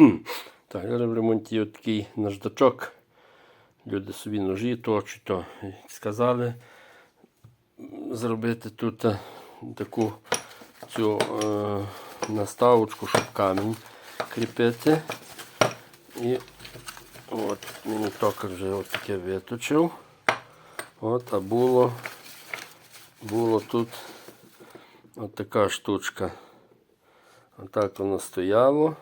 Так, зараз в ремонті от такий наждачок. Люди собі ножі точать, то сказали зробити тут е, таку цю е, наставочку, щоб камінь кріпити. І от мені токар вже от таке виточив. От, а було, було тут от така штучка. Отак воно стояло.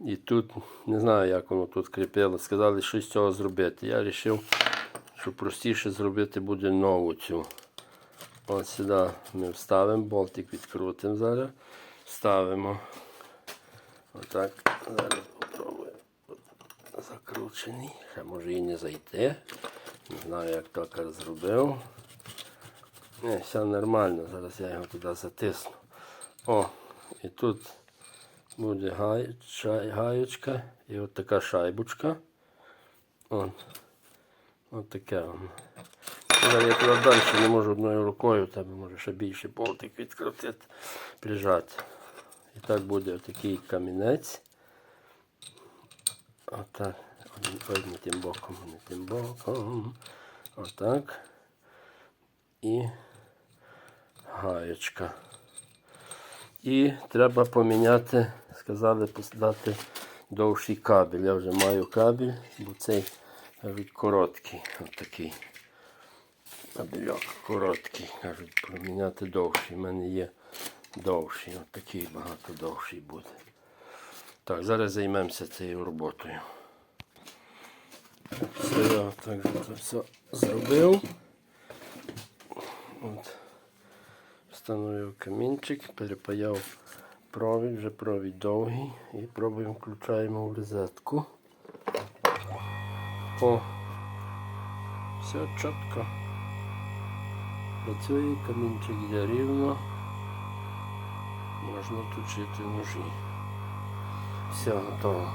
І тут не знаю, як воно тут кріпило. Сказали, що з цього зробити. Я вирішив, що простіше зробити буде нову цю. От сюди ми вставимо, болтик відкрутимо зараз. Ставимо. Отак. Зараз попробую. Закручений. Ще може і не зайти. Не знаю, як токар зробив. Не, все нормально. Зараз я його туди затисну. О, і тут буде гаєчка і от така шайбочка. От. От таке воно. Я туди далі не можу одною рукою, тебе може ще більше болтик відкрутити, прижати. І так буде отакий камінець. Отак. Ой, не тим боком, не тим боком. Отак. І гаєчка. І треба поміняти, сказали дати довший кабель. Я вже маю кабель, бо цей кажуть короткий. От такий. Кабельок короткий. Кажуть, поміняти довший. У мене є довший. От такий багато довший буде. Так, зараз займемося цією роботою. Все, я так це все зробив. От. Встановив камінчик, перепаяв провід, вже провід довгий і пробуємо включаємо в розетку. О, все чітко. Працює, камінчик йде рівно. Можна точити ножі. Все готово.